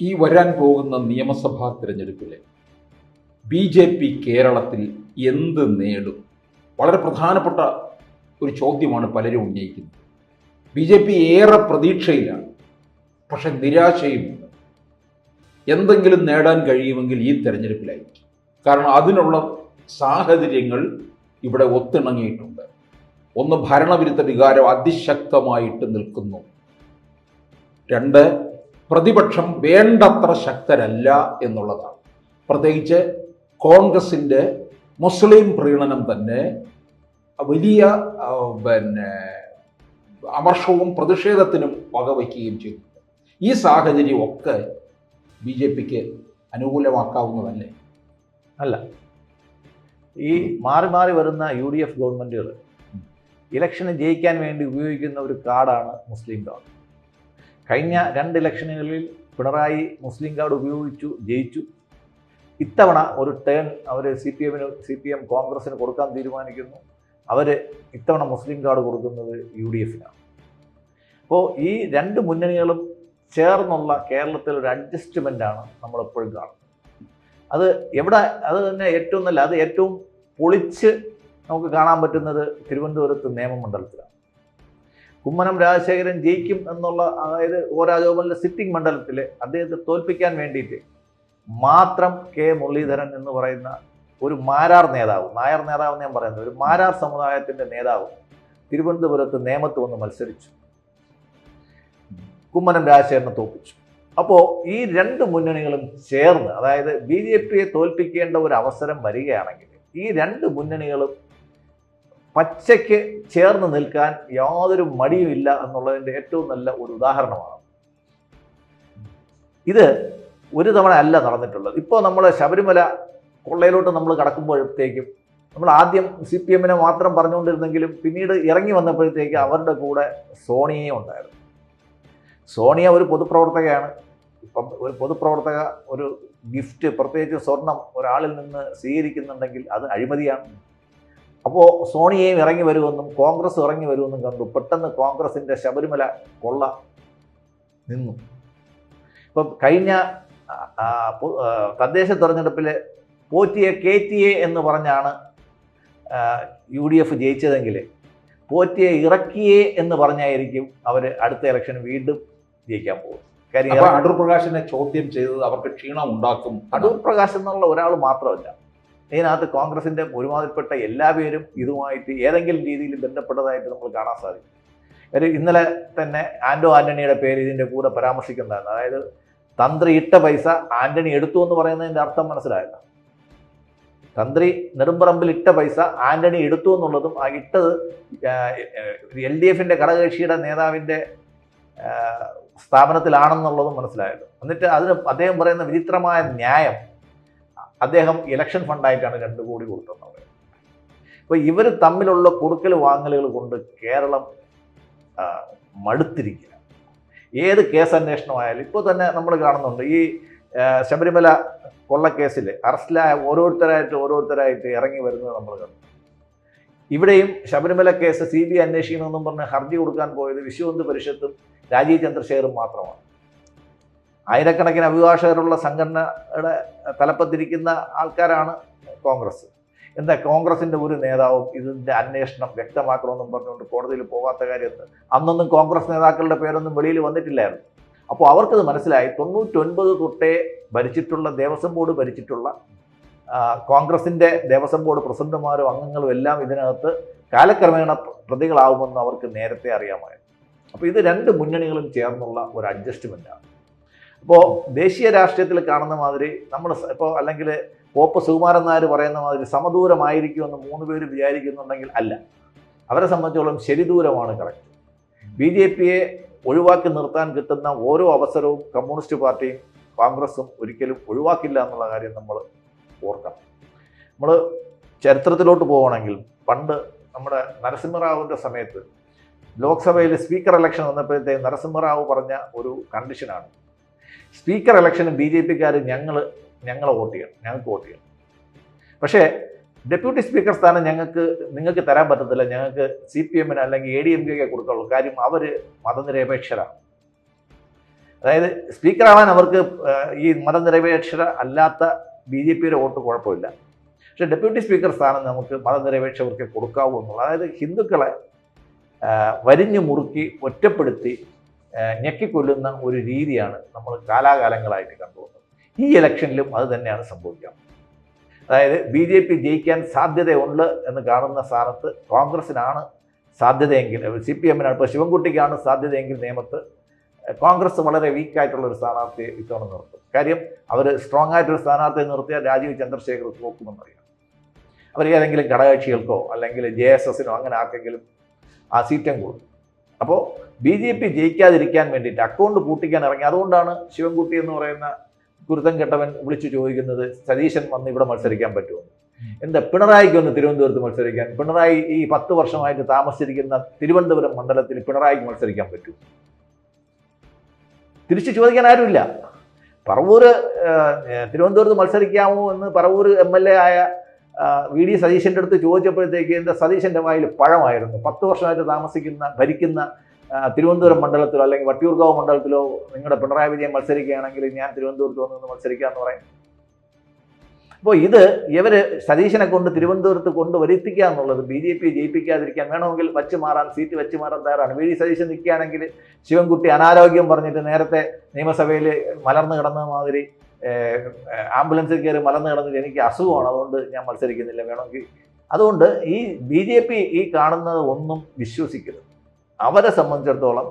ഈ വരാൻ പോകുന്ന നിയമസഭാ തിരഞ്ഞെടുപ്പിലെ ബി ജെ പി കേരളത്തിൽ എന്ത് നേടും? വളരെ പ്രധാനപ്പെട്ട ഒരു ചോദ്യമാണ് പലരും ഉന്നയിക്കുന്നത്. ബി ജെ പി ഏറെ പ്രതീക്ഷയിലാണ് പക്ഷെ നിരാശയുമുണ്ട് എന്തെങ്കിലും നേടാൻ കഴിയുമെങ്കിൽ ഈ തെരഞ്ഞെടുപ്പിലായിരിക്കും. കാരണം അതിനുള്ള സാഹചര്യങ്ങൾ ഇവിടെ ഒത്തിണങ്ങിയിട്ടുണ്ട്. ഒന്ന് ഭരണവിരുദ്ധ വികാരം അതിശക്തമായിട്ട് നിൽക്കുന്നു. രണ്ട് പ്രതിപക്ഷം വേണ്ടത്ര ശക്തരല്ല എന്നുള്ളതാണ്. പ്രത്യേകിച്ച് കോൺഗ്രസിന്റെ മുസ്ലിം പ്രീണനം തന്നെ വലിയ പിന്നെ അമർഷവും പ്രതിഷേധത്തിനും വകവയ്ക്കുകയും ചെയ്തിട്ടുണ്ട് ഈ സാഹചര്യം ഒക്കെ ബി ജെ പിക്ക് അനുകൂലമാക്കാവുന്നതല്ലേ? അല്ല. ഈ മാറി മാറി വരുന്ന യു ഡി എഫ് ഗവൺമെന്റുകൾ ഇലക്ഷന് ജയിക്കാൻ വേണ്ടി ഉപയോഗിക്കുന്ന ഒരു കാർഡാണ് മുസ്ലിം കാർഡ്. കഴിഞ്ഞ രണ്ട് ഇലക്ഷനുകളിൽ പിണറായി മുസ്ലിം കാർഡ് ഉപയോഗിച്ചു ജയിച്ചു. ഇത്തവണ ഒരു ടേൺ അവർ സി പി എമ്മിന് സി പി എം കോൺഗ്രസ്സിന് കൊടുക്കാൻ തീരുമാനിക്കുന്നു. അവർ ഇത്തവണ മുസ്ലിം കാർഡ് കൊടുക്കുന്നത് യു ഡി എഫിനാണ്. അപ്പോൾ ഈ രണ്ട് മുന്നണികളും ചേർന്നുള്ള കേരളത്തിൽ ഒരു അഡ്ജസ്റ്റ്മെന്റാണ് നമ്മളെപ്പോഴും കാണുന്നത്. അത് എവിടെ അത് തന്നെ ഏറ്റവും നല്ല അത് ഏറ്റവും പൊളിച്ച് നമുക്ക് കാണാൻ പറ്റുന്നത് തിരുവനന്തപുരത്ത് നിയമമണ്ഡലത്തിലാണ്. കുമ്മനം രാജശേഖരൻ ജയിക്കും എന്നുള്ള അതായത് ഓ രാജഗോപാലിന്റെ സിറ്റിംഗ് മണ്ഡലത്തിൽ അദ്ദേഹത്തെ തോൽപ്പിക്കാൻ വേണ്ടിയിട്ട് മാത്രം കെ മുരളീധരൻ എന്ന് പറയുന്ന ഒരു മാരാർ നേതാവ് നായർ നേതാവ് ഞാൻ പറയുന്നത് ഒരു മാരാർ സമുദായത്തിന്റെ നേതാവ് തിരുവനന്തപുരത്ത് നേമത്ത് വന്ന് മത്സരിച്ചു. കുമ്മനം രാജശേഖരനെ തോൽപ്പിച്ചു. അപ്പോൾ ഈ രണ്ട് മുന്നണികളും ചേർന്ന് അതായത് ബി ജെ പിയെ തോൽപ്പിക്കേണ്ട ഒരു അവസരം വരികയാണെങ്കിൽ ഈ രണ്ട് മുന്നണികളും പച്ചയ്ക്ക് ചേർന്ന് നിൽക്കാൻ യാതൊരു മടിയുമില്ല എന്നുള്ളതിന്റെ ഏറ്റവും നല്ല ഒരു ഉദാഹരണമാണ്. ഇത് ഒരു തവണ അല്ല നടന്നിട്ടുള്ളത്. ഇപ്പോൾ നമ്മൾ ശബരിമല കൊള്ളയിലോട്ട് നമ്മൾ കടക്കുമ്പോഴത്തേക്കും നമ്മൾ ആദ്യം സി പി എമ്മിനെ മാത്രം പറഞ്ഞുകൊണ്ടിരുന്നെങ്കിലും പിന്നീട് ഇറങ്ങി വന്നപ്പോഴത്തേക്ക് അവരുടെ കൂടെ സോണിയയും ഉണ്ടായിരുന്നു. സോണിയ ഒരു പൊതുപ്രവർത്തകയാണ്. ഇപ്പം ഒരു പൊതുപ്രവർത്തക ഒരു ഗിഫ്റ്റ് പ്രത്യേകിച്ച് സ്വർണം ഒരാളിൽ നിന്ന് സ്വീകരിക്കുന്നുണ്ടെങ്കിൽ അത് അഴിമതിയാണ്. അപ്പോൾ സോണിയയും ഇറങ്ങി വരുമെന്നും കോൺഗ്രസ് ഇറങ്ങി വരുമെന്നും കണ്ടു. പെട്ടെന്ന് കോൺഗ്രസിന്റെ ശബരിമല കൊള്ള നിന്നു. ഇപ്പം കഴിഞ്ഞ തദ്ദേശ തെരഞ്ഞെടുപ്പിൽ പോറ്റിയെ കയറ്റിയെ എന്ന് പറഞ്ഞാണ് യു ഡി എഫ് ജയിച്ചതെങ്കിൽ പോറ്റിയെ ഇറക്കിയേ എന്ന് പറഞ്ഞായിരിക്കും അവർ അടുത്ത ഇലക്ഷൻ വീണ്ടും ജയിക്കാൻ പോകും കാര്യം അടൂർ പ്രകാശിനെ ചോദ്യം ചെയ്തത് അവർക്ക് ക്ഷീണം ഉണ്ടാക്കും അടൂർ പ്രകാശ് എന്നുള്ള ഒരാൾ മാത്രമല്ല. ഇതിനകത്ത് കോൺഗ്രസിന്റെ ഒരുമാതിരിപ്പെട്ട എല്ലാ പേരും ഇതുമായിട്ട് ഏതെങ്കിലും രീതിയിൽ ബന്ധപ്പെട്ടതായിട്ട് നമ്മൾ കാണാൻ സാധിക്കും. ഒരു ഇന്നലെ തന്നെ ആന്റോ ആന്റണിയുടെ പേര് ഇതിന്റെ കൂടെ പരാമർശിക്കുന്നതാണ് അതായത് തന്ത്രി ഇട്ട പൈസ ആന്റണി എടുത്തു എന്ന് പറയുന്നതിന്റെ അർത്ഥം മനസ്സിലായല്ലോ. തന്ത്രി നെടുമ്പറമ്പിൽ ഇട്ട പൈസ ആന്റണി എടുത്തു എന്നുള്ളതും ആ ഇട്ടത് എൽ ഡി എഫിന്റെ ഘടകകക്ഷിയുടെ നേതാവിന്റെ സ്ഥാപനത്തിലാണെന്നുള്ളതും മനസ്സിലായല്ലോ. എന്നിട്ട് അതിന് അദ്ദേഹം പറയുന്ന വിചിത്രമായ ന്യായം അദ്ദേഹം ഇലക്ഷൻ ഫണ്ടായിട്ടാണ് രണ്ട് കോടി കൊടുത്തതെന്ന് പറയുന്നത് അപ്പോൾ ഇവർ തമ്മിലുള്ള കൊടുക്കൽ വാങ്ങലുകൾ കൊണ്ട് കേരളം മടുത്തിരിക്കുക ഏത് കേസ് അന്വേഷണമായാലും ഇപ്പോൾ തന്നെ നമ്മൾ കാണുന്നുണ്ട് ഈ ശബരിമല കൊള്ളക്കേസിൽ അറസ്റ്റിലായ ഓരോരുത്തരായിട്ട് ഓരോരുത്തരായിട്ട് ഇറങ്ങി വരുന്നത് നമ്മൾ കണ്ടു. ഇവിടെയും ശബരിമല കേസ് സി ബി അന്വേഷിക്കണമെന്നും പറഞ്ഞ് ഹർജി കൊടുക്കാൻ പോയത് വിശ്വഹിന്ദു പരിഷത്തും രാജീവ് ചന്ദ്രശേഖറും മാത്രമാണ്. ആയിരക്കണക്കിന് അഭിഭാഷകരുള്ള സംഘടനയുടെ തലപ്പത്തിരിക്കുന്ന ആൾക്കാരാണ് കോൺഗ്രസ്. എന്താ കോൺഗ്രസിന്റെ ഒരു നേതാവും ഇതിന്റെ അന്വേഷണം വ്യക്തമാക്കണമെന്നും പറഞ്ഞുകൊണ്ട് കോടതിയിൽ പോകാത്ത കാര്യം അന്നൊന്നും കോൺഗ്രസ് നേതാക്കളുടെ പേരൊന്നും വെളിയിൽ വന്നിട്ടില്ലായിരുന്നു. അപ്പോൾ അവർക്കത് മനസ്സിലായി. തൊണ്ണൂറ്റൊൻപത് തൊട്ടേ ഭരിച്ചിട്ടുള്ള ദേവസ്വം ബോർഡ് ഭരിച്ചിട്ടുള്ള കോൺഗ്രസിന്റെ ദേവസ്വം ബോർഡ് പ്രസിഡന്റുമാരും അംഗങ്ങളും എല്ലാം ഇതിനകത്ത് കാലക്രമേണ പ്രതികളാവുമെന്ന് അവർക്ക് നേരത്തെ അറിയാമായിരുന്നു. അപ്പോൾ ഇത് രണ്ട് മുന്നണികളും ചേർന്നുള്ള ഒരു അഡ്ജസ്റ്റ്മെന്റാണ് അപ്പോൾ ദേശീയ രാഷ്ട്രീയത്തിൽ കാണുന്ന മാതിരി നമ്മൾ ഇപ്പോൾ അല്ലെങ്കിൽ പോപ്പ് സുകുമാരൻ നായർ പറയുന്ന മാതിരി സമദൂരമായിരിക്കുമെന്ന് മൂന്ന് പേര് വിചാരിക്കുന്നുണ്ടെങ്കിൽ അല്ല. അവരെ സംബന്ധിച്ചോളം ശരിദൂരമാണ് കറക്റ്റ് ബി ജെ പിയെ ഒഴിവാക്കി നിർത്താൻ കിട്ടുന്ന ഓരോ അവസരവും കമ്മ്യൂണിസ്റ്റ് പാർട്ടിയും കോൺഗ്രസും ഒരിക്കലും ഒഴിവാക്കില്ല എന്നുള്ള കാര്യം നമ്മൾ ഓർക്കണം. നമ്മൾ ചരിത്രത്തിലോട്ട് പോവുകയാണെങ്കിൽ പണ്ട് നമ്മുടെ നരസിംഹറാവുവിന്റെ സമയത്ത് ലോക്സഭയിൽ സ്പീക്കർ ഇലക്ഷൻ വന്നപ്പോഴത്തേക്ക് നരസിംഹറാവു പറഞ്ഞ ഒരു കണ്ടീഷനാണ് സ്പീക്കർ ഇലക്ഷന് ബി ജെ പിക്കാർ ഞങ്ങൾ ഞങ്ങളെ വോട്ട് ചെയ്യണം. ഞങ്ങൾക്ക് വോട്ട് ചെയ്യണം. പക്ഷേ ഡെപ്യൂട്ടി സ്പീക്കർ സ്ഥാനം ഞങ്ങൾക്ക് നിങ്ങൾക്ക് തരാൻ പറ്റത്തില്ല. ഞങ്ങൾക്ക് സി പി എമ്മിന് അല്ലെങ്കിൽ എ ഡി എം കെക്ക് കൊടുക്കുള്ളൂ കാര്യം അവർ മതനിരപേക്ഷരാണ്. അതായത് സ്പീക്കറാവാൻ അവർക്ക് ഈ മതനിരപേക്ഷര അല്ലാത്ത ബി ജെ പിയുടെ വോട്ട് കുഴപ്പമില്ല. പക്ഷെ ഡെപ്യൂട്ടി സ്പീക്കർ സ്ഥാനം നമുക്ക് മതനിരപേക്ഷവർക്ക് കൊടുക്കാവൂ എന്നുള്ളത്. അതായത് ഹിന്ദുക്കളെ വരിഞ്ഞു മുറുക്കി ഒറ്റപ്പെടുത്തി ഞെക്കിക്കൊല്ലുന്ന ഒരു രീതിയാണ് നമ്മൾ കാലാകാലങ്ങളായിട്ട് കണ്ടുപോകുന്നത് ഈ ഇലക്ഷനിലും അത് തന്നെയാണ് സംഭവിക്കുക അതായത് ബി ജെ പി ജയിക്കാൻ സാധ്യതയുണ്ട് എന്ന് കാണുന്ന സ്ഥാനത്ത് കോൺഗ്രസിനാണ് സാധ്യതയെങ്കിൽ സി പി എമ്മിനാണ് ഇപ്പോൾ ശിവൻകുട്ടിക്കാണ് സാധ്യതയെങ്കിൽ നിയമത്ത് കോൺഗ്രസ് വളരെ വീക്കായിട്ടുള്ള ഒരു സ്ഥാനാർത്ഥിയെ ഇത്തവണ നിർത്തും. കാര്യം അവർ സ്ട്രോങ് ആയിട്ടൊരു സ്ഥാനാർത്ഥിയെ നിർത്തിയാൽ രാജീവ് ചന്ദ്രശേഖർ നോക്കുമെന്നറിയാം അവർ ഏതെങ്കിലും ഘടകകക്ഷികൾക്കോ അല്ലെങ്കിൽ ജെ എസ് എസിനോ അങ്ങനെ ആർക്കെങ്കിലും ആ സീറ്റും കൂടും അപ്പോൾ ബി ജെ പി ജയിക്കാതിരിക്കാൻ വേണ്ടിയിട്ട് അക്കൗണ്ട് പൂട്ടിക്കാൻ ഇറങ്ങി. അതുകൊണ്ടാണ് ശിവൻകുട്ടി എന്ന് പറയുന്ന കുരുത്തം കെട്ടവൻ വിളിച്ചു ചോദിക്കുന്നത് സതീശൻ വന്ന് ഇവിടെ മത്സരിക്കാൻ പറ്റുമോ? എന്താ പിണറായിക്ക് ഒന്ന് തിരുവനന്തപുരത്ത് മത്സരിക്കാൻ? പിണറായി ഈ പത്ത് വർഷമായിട്ട് താമസിച്ചിരിക്കുന്ന തിരുവനന്തപുരം മണ്ഡലത്തിൽ പിണറായിക്ക് മത്സരിക്കാൻ പറ്റൂ തിരിച്ചു ചോദിക്കാൻ ആരുമില്ല. പറവൂര് തിരുവനന്തപുരത്ത് മത്സരിക്കാമോ എന്ന് പറവൂർ എം എൽ എ ആയ വി ഡി സതീശന്റെ അടുത്ത് ചോദിച്ചപ്പോഴത്തേക്ക് എന്റെ സതീശന്റെ വായിൽ പഴമായിരുന്നു. പത്ത് വർഷമായിട്ട് താമസിക്കുന്ന ഭരിക്കുന്ന തിരുവനന്തപുരം മണ്ഡലത്തിലോ അല്ലെങ്കിൽ വട്ടിയൂർക്കാവ് മണ്ഡലത്തിലോ നിങ്ങളുടെ പിണറായി വിജയൻ മത്സരിക്കുകയാണെങ്കിൽ ഞാൻ തിരുവനന്തപുരത്ത് വന്ന് മത്സരിക്കുക എന്ന് പറയും. അപ്പോൾ ഇത് ഇവർ സതീശനെ കൊണ്ട് തിരുവനന്തപുരത്ത് കൊണ്ട് വരുത്തിക്കുക എന്നുള്ളത് ബി ജെ പി ജയിപ്പിക്കാതിരിക്കാൻ വേണമെങ്കിൽ വച്ച് മാറാൻ സീറ്റ് വെച്ച് മാറാൻ തയ്യാറാണ്. വി ഡി സതീശൻ നിൽക്കുകയാണെങ്കിൽ ശിവൻകുട്ടി അനാരോഗ്യം പറഞ്ഞിട്ട് നേരത്തെ നിയമസഭയിൽ മലർന്നു കിടന്ന മാതിരി ആംബുലൻസിൽ കയറി മലർന്നു കിടന്നിട്ട് എനിക്ക് അസുഖമാണ്. അതുകൊണ്ട് ഞാൻ മത്സരിക്കുന്നില്ല. വേണമെങ്കിൽ അതുകൊണ്ട് ഈ ബി ജെ പി ഈ കാണുന്നത് ഒന്നും വിശ്വസിക്കരുത്. അവരെ സംബന്ധിച്ചിടത്തോളം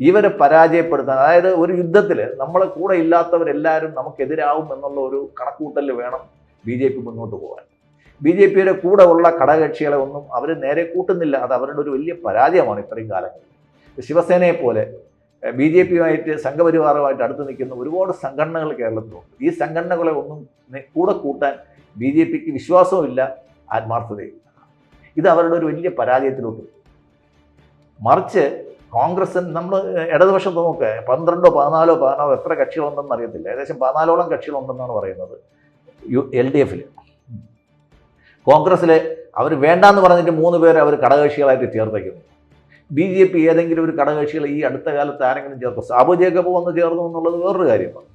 ഇവരെ പരാജയപ്പെടുത്താൻ അതായത് ഒരു യുദ്ധത്തിൽ നമ്മളെ കൂടെ ഇല്ലാത്തവരെല്ലാവരും നമുക്കെതിരാവും എന്നുള്ള ഒരു കണക്കൂട്ടൽ വേണം ബി ജെ പി മുന്നോട്ട് പോകാൻ. ബി ജെ പിയുടെ കൂടെ ഉള്ള ഘടകകക്ഷികളെ ഒന്നും അവർ നേരെ കൂട്ടുന്നില്ല. അത് അവരുടെ ഒരു വലിയ പരാജയമാണ് ഇത്രയും കാലങ്ങളിൽ. ശിവസേനയെ പോലെ ബി ജെ പിയുമായിട്ട് സംഘപരിവാറുമായിട്ട് അടുത്ത് നിൽക്കുന്ന ഒരുപാട് സംഘടനകൾ കേരളത്തിലുണ്ട്. ഈ സംഘടനകളെ ഒന്നും കൂടെ കൂട്ടാൻ ബി ജെ പിക്ക് വിശ്വാസവുമില്ല ആത്മാർത്ഥതയില്ല ഇത് അവരുടെ ഒരു വലിയ പരാജയത്തിലോട്ട് മറിച്ച് കോൺഗ്രസ് നമ്മൾ ഇടതുപക്ഷം നോക്കുക പന്ത്രണ്ടോ പതിനാലോ പതിനാലോ എത്ര കക്ഷികളുണ്ടെന്ന് അറിയത്തില്ല. ഏകദേശം പതിനാലോളം കക്ഷികളുണ്ടെന്നാണ് പറയുന്നത് യു എൽ ഡി എഫിൽ കോൺഗ്രസ്സിൽ അവർ വേണ്ടാന്ന് പറഞ്ഞിട്ട് മൂന്ന് പേരെ അവർ ഘടകകക്ഷികളായിട്ട് ചേർത്തേക്കുന്നു. ബി ജെ പി ഏതെങ്കിലും ഒരു ഘടകകക്ഷികൾ ഈ അടുത്ത കാലത്ത് ആരെങ്കിലും ചേർത്തോ? സാബു ജേക്കബ് വന്ന് ചേർന്നു എന്നുള്ളത് വേറൊരു കാര്യമാണ്.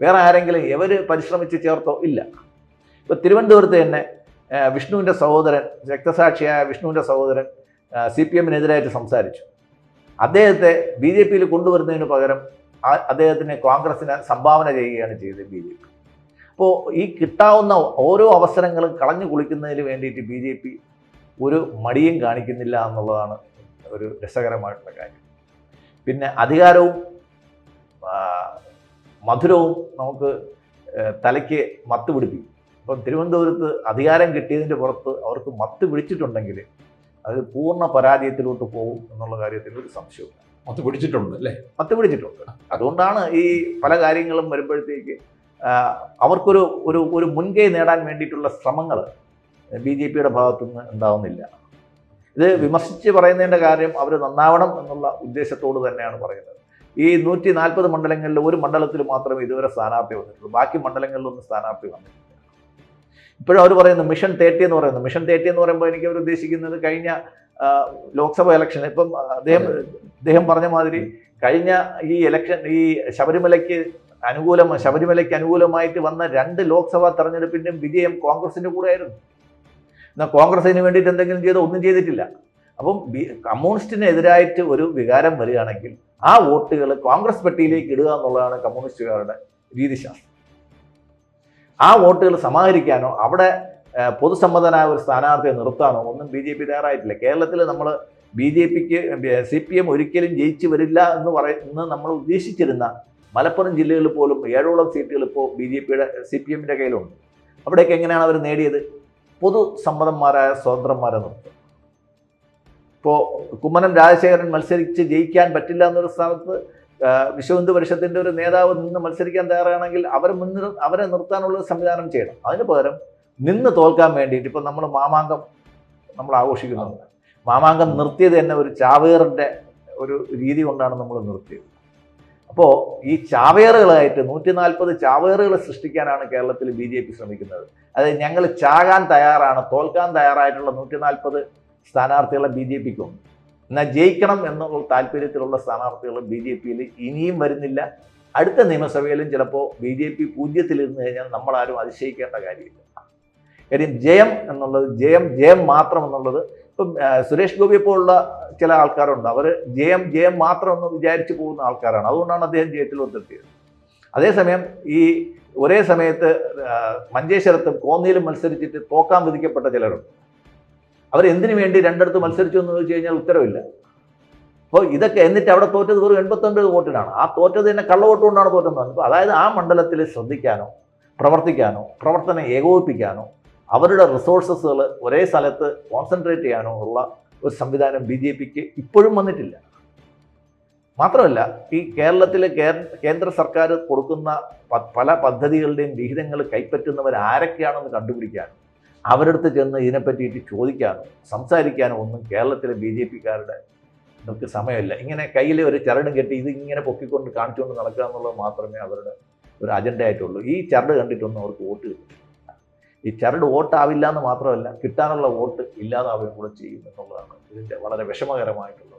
വേറെ ആരെങ്കിലും ഇവർ പരിശ്രമിച്ച് ചേർത്തോ? ഇല്ല. ഇപ്പോൾ തിരുവനന്തപുരത്ത് തന്നെ വിഷ്ണുവിന്റെ സഹോദരൻ രക്തസാക്ഷിയായ വിഷ്ണുവിന്റെ സഹോദരൻ സി പി എമ്മിനെതിരായിട്ട് സംസാരിച്ചു. അദ്ദേഹത്തെ ബി ജെ പിയിൽ കൊണ്ടുവരുന്നതിന് പകരം അദ്ദേഹത്തിന് കോൺഗ്രസിന് സംഭാവന ചെയ്യുകയാണ് ചെയ്തത് ബി ജെ പി. അപ്പോൾ ഈ കിട്ടാവുന്ന ഓരോ അവസരങ്ങളും കളഞ്ഞു കുളിക്കുന്നതിന് വേണ്ടിയിട്ട് ബി ജെ പി ഒരു മടിയും കാണിക്കുന്നില്ല എന്നുള്ളതാണ് ഒരു രസകരമായിട്ടുള്ള കാര്യം. പിന്നെ അധികാരവും മധുരവും നമുക്ക് തലയ്ക്ക് മത്ത് പിടിപ്പിക്കും. ഇപ്പം തിരുവനന്തപുരത്ത് അധികാരം കിട്ടിയതിന്റെ പുറത്ത് അവർക്ക് മത്ത് പിടിച്ചിട്ടുണ്ടെങ്കിൽ അത് പൂർണ പരാജയത്തിലോട്ട് പോകും എന്നുള്ള കാര്യത്തിൽ ഒരു സംശയവും മത്ത് പിടിച്ചിട്ടുണ്ട് അല്ലേ? മത്ത് പിടിച്ചിട്ടുണ്ട്. അതുകൊണ്ടാണ് ഈ പല കാര്യങ്ങളും വരുമ്പോഴത്തേക്ക് അവർക്കൊരു ഒരു ഒരു മുൻകൈ നേടാൻ വേണ്ടിയിട്ടുള്ള ശ്രമങ്ങൾ ബി ജെ പിയുടെ ഭാഗത്തുനിന്ന് ഉണ്ടാവുന്നില്ല. ഇത് വിമർശിച്ച് പറയുന്നതിന്റെ കാര്യം അവർ നന്നാവണം എന്നുള്ള ഉദ്ദേശത്തോട് തന്നെയാണ് പറയുന്നത്. ഈ നൂറ്റി നാൽപ്പത് മണ്ഡലങ്ങളിൽ ഒരു മണ്ഡലത്തിൽ മാത്രമേ ഇതുവരെ സ്ഥാനാർത്ഥി വന്നിട്ടുള്ളൂ. ബാക്കി മണ്ഡലങ്ങളിലൊന്നും സ്ഥാനാർത്ഥി വന്നിട്ടില്ല. ഇപ്പോഴും അവർ പറയുന്നു മിഷൻ തേർട്ടി എന്ന് പറയുന്നു. മിഷൻ തേർട്ടി എന്ന് പറയുമ്പോൾ എനിക്ക് അവർ ഉദ്ദേശിക്കുന്നത് കഴിഞ്ഞ ലോക്സഭ ഇലക്ഷൻ ഇപ്പം അദ്ദേഹം അദ്ദേഹം പറഞ്ഞ മാതിരി കഴിഞ്ഞ ഈ ഇലക്ഷൻ ഈ ശബരിമലയ്ക്ക് അനുകൂലം ശബരിമലയ്ക്ക് അനുകൂലമായിട്ട് വന്ന രണ്ട് ലോക്സഭാ തെരഞ്ഞെടുപ്പിന്റെയും വിജയം കോൺഗ്രസിന്റെ കൂടെ ആയിരുന്നു എന്നാൽ കോൺഗ്രസ് അതിന് വേണ്ടിയിട്ട് എന്തെങ്കിലും ചെയ്തോ ഒന്നും ചെയ്തിട്ടില്ല. അപ്പം ബി- കമ്മ്യൂണിസ്റ്റിനെതിരായിട്ട് ഒരു വികാരം വരികയാണെങ്കിൽ ആ വോട്ടുകൾ കോൺഗ്രസ് പെട്ടിയിലേക്ക് ഇടുക എന്നുള്ളതാണ് കമ്മ്യൂണിസ്റ്റുകാരുടെ രീതിശാസ്ത്രം. ആ വോട്ടുകൾ സമാഹരിക്കാനോ അവിടെ പൊതുസമ്മതനായ ഒരു സ്ഥാനാർത്ഥിയെ നിർത്താനോ ഒന്നും ബി ജെ പി തയ്യാറായിട്ടില്ല. കേരളത്തിൽ നമ്മൾ ബി ജെ പിക്ക് സി പി എം ഒരിക്കലും ജയിച്ചു വരില്ല എന്ന് പറയുന്ന നമ്മൾ ഉദ്ദേശിച്ചിരുന്ന മലപ്പുറം ജില്ലകളിൽ പോലും ഏഴോളം സീറ്റുകൾ ഇപ്പോൾ ബി ജെ പിയുടെ സി പി എമ്മിന്റെ കയ്യിലുണ്ട്. അവിടെയൊക്കെ എങ്ങനെയാണ് അവർ നേടിയത്? പൊതുസമ്മതന്മാരായ സ്വതന്ത്രന്മാരെ നിർത്തും. ഇപ്പോൾ കുമ്മനം രാജശേഖരൻ മത്സരിച്ച് ജയിക്കാൻ പറ്റില്ല എന്നൊരു സ്ഥാനത്ത് ആ, വിശ്വഹിന്ദു പരിഷത്തിന്റെ ഒരു നേതാവ് നിന്ന് മത്സരിക്കാൻ തയ്യാറാണെങ്കിൽ അവരെ മുന്നിൽ അവരെ നിർത്താനുള്ള സംവിധാനം ചെയ്യണം. അതിന് പകരം നിന്ന് തോൽക്കാൻ വേണ്ടിയിട്ട് ഇപ്പം നമ്മൾ മാമാങ്കം നമ്മൾ ആഘോഷിക്കുന്നുണ്ട് മാമാങ്കം നിർത്തിയത് തന്നെ ഒരു ചാവേറിന്റെ ഒരു രീതി കൊണ്ടാണ് നമ്മൾ നിർത്തിയത്. അപ്പോൾ ഈ ചാവേറുകളായിട്ട് നൂറ്റി നാൽപ്പത് ചാവേറുകൾ സൃഷ്ടിക്കാനാണ് കേരളത്തിൽ ബി ജെ പി ശ്രമിക്കുന്നത്. അതായത് ഞങ്ങൾ ചാകാൻ തയ്യാറാണ് തോൽക്കാൻ തയ്യാറായിട്ടുള്ള നൂറ്റി നാൽപ്പത് സ്ഥാനാർത്ഥികളെ ബി ജെ പിക്ക് ഉണ്ട്. എന്നാൽ ജയിക്കണം എന്നുള്ള താല്പര്യത്തിലുള്ള സ്ഥാനാർത്ഥികൾ ബി ജെ പിയിൽ ഇനിയും വരുന്നില്ല. അടുത്ത നിയമസഭയിലും ചിലപ്പോൾ ബി ജെ പി പൂജ്യത്തിലിരുന്ന് കഴിഞ്ഞാൽ നമ്മളാരും അതിശയിക്കേണ്ട കാര്യമില്ല. കാര്യം ജയം എന്നുള്ളത് ജയം ജയം മാത്രം എന്നുള്ളത് ഇപ്പം സുരേഷ് ഗോപിയെ പോലുള്ള ചില ആൾക്കാരുണ്ട്. അവർ ജയം ജയം മാത്രം എന്ന് വിചാരിച്ചു പോകുന്ന ആൾക്കാരാണ്. അതുകൊണ്ടാണ് അദ്ദേഹം ജയത്തിൽ ഒത്തെത്തിയത്. അതേസമയം ഈ ഒരേ സമയത്ത് മഞ്ചേശ്വരത്തും കോന്നിയിലും മത്സരിച്ചിട്ട് തോക്കാൻ വിധിക്കപ്പെട്ട ചിലരുണ്ട്. അവരെന്തിനു വേണ്ടി രണ്ടിടത്ത് മത്സരിച്ചു എന്ന് ചോദിച്ചു കഴിഞ്ഞാൽ ഉത്തരവില്ല. അപ്പോൾ ഇതൊക്കെ എന്നിട്ട് അവിടെ തോറ്റത് വെറും എൺപത്തൊൻപത് വോട്ടിനാണ്. ആ തോറ്റത് തന്നെ കള്ളവോട്ട് കൊണ്ടാണ് തോറ്റെന്ന് അപ്പോൾ അതായത് ആ മണ്ഡലത്തിൽ ശ്രദ്ധിക്കാനോ പ്രവർത്തിക്കാനോ പ്രവർത്തനം ഏകോപിപ്പിക്കാനോ അവരുടെ റിസോഴ്സസുകൾ ഒരേ സ്ഥലത്ത് കോൺസെൻട്രേറ്റ് ചെയ്യാനോ ഉള്ള ഒരു സംവിധാനം ബി ജെ പിക്ക് ഇപ്പോഴും വന്നിട്ടില്ല. മാത്രമല്ല ഈ കേരളത്തിലെ കേന്ദ്ര സർക്കാർ കൊടുക്കുന്ന പല പദ്ധതികളുടെയും വിഹിതങ്ങൾ കൈപ്പറ്റുന്നവർ ആരൊക്കെയാണെന്ന് കണ്ടുപിടിക്കാനും അവരടുത്ത് ചെന്ന് ഇതിനെപ്പറ്റിയിട്ട് ചോദിക്കാനോ സംസാരിക്കാനോ ഒന്നും കേരളത്തിലെ ബി ജെ പിക്കാരുടെ നമുക്ക് സമയമില്ല. ഇങ്ങനെ കയ്യിൽ ഒരു ചരട് കെട്ടി ഇത് ഇങ്ങനെ പൊക്കിക്കൊണ്ട് കാണിച്ചുകൊണ്ട് നടക്കുക എന്നുള്ളത് മാത്രമേ അവരുടെ ഒരു അജണ്ട ആയിട്ടുള്ളൂ. ഈ ചരട് കണ്ടിട്ടൊന്നും അവർക്ക് വോട്ട് കിട്ടും ഈ ചരട് വോട്ടാവില്ല എന്ന് മാത്രമല്ല കിട്ടാനുള്ള വോട്ട് ഇല്ലാതാവുകയും കൂടെ ചെയ്യും എന്നുള്ളതാണ് ഇതിന്റെ വളരെ വിഷമകരമായിട്ടുള്ള